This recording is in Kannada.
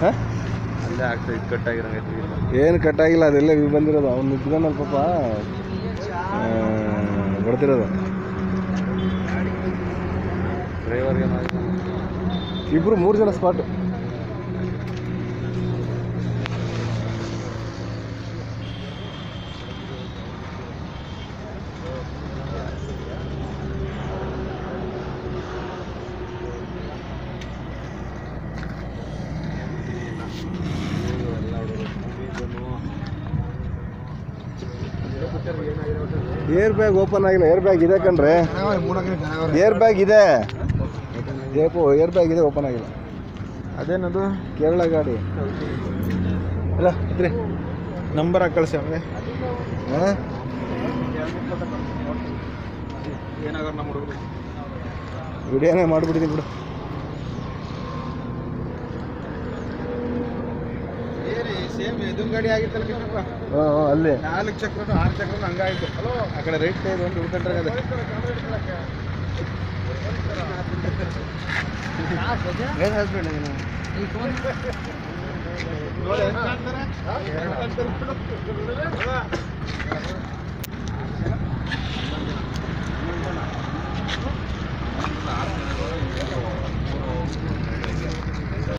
ಹಾಂ? ಅಲ್ಲೇ ಆಗ್ತದೆ ಇದು ಕಟ್ಟಾಗಿರಂಗೈತಿ ಏನು ಕಟ್ಟಾಗಿಲ್ಲ ಅದೆಲ್ಲ ಇವ್ ಬಂದಿರೋದು. ಅವ್ನು ನಿಂತ್ಕೊಂಡಲ್ಲ ಪಾಪ ಆ, ಬರ್ತಿರೋದು ಡ್ರೈವರ್ಗೆ ಇಬ್ರು ಮೂರು ಜನ ಸ್ಪಾಟ್ ಏರ್ ಬ್ಯಾಗ್ ಓಪನ್ ಆಗಿಲ್ಲ. ಏರ್ ಬ್ಯಾಗ್ ಇದೆ ಕಣ್ರೆ. ಏರ್ ಬ್ಯಾಗ್ ಇದೆ. ಏಪೋ ಏರ್ ಬ್ಯಾಗ್ ಇದೆ ಓಪನ್ ಆಗಿಲ್ಲ. ಅದೇನದು? ಕೇರಳ ಗಾಡಿ. ಅಲ್ಲ ಇದ್ರಿ. ನಂಬರ್ ಹಾಕಿ ಕಳಿಸಿ ಅವನಿಗೆ ಹಾಂ? ಏನಾಗ ನಮ್ಮ ಹುಡುಗರು. ವಿಡಿಯೋನೇ ಮಾಡಿಬಿಡ್ತೀನಿ ಬಿಡು. ಸೇಮ್ ಇದು ಗಾಡಿ ಆಗಿತ್ತಲ್ಲ ಕಿತ್ತಪ್ಪ. ಹಾಂ ಹಾಂ ಅಲ್ಲಿ. ನಾಲ್ಕು ಚಕ್ರನು ಆರು ಚಕ್ರನು ಹಂಗಾಯ್ತು. ಆ ಕಡೆ ರೈಟ್ ಸೈಡ್ ಒಂದು ಉಳ್ಕೊಂಡ್ರೆ ಅದೇ. ಏನು ಹಸ್ಬೆಂಡ್ ನೀನು ನೋಡಿ?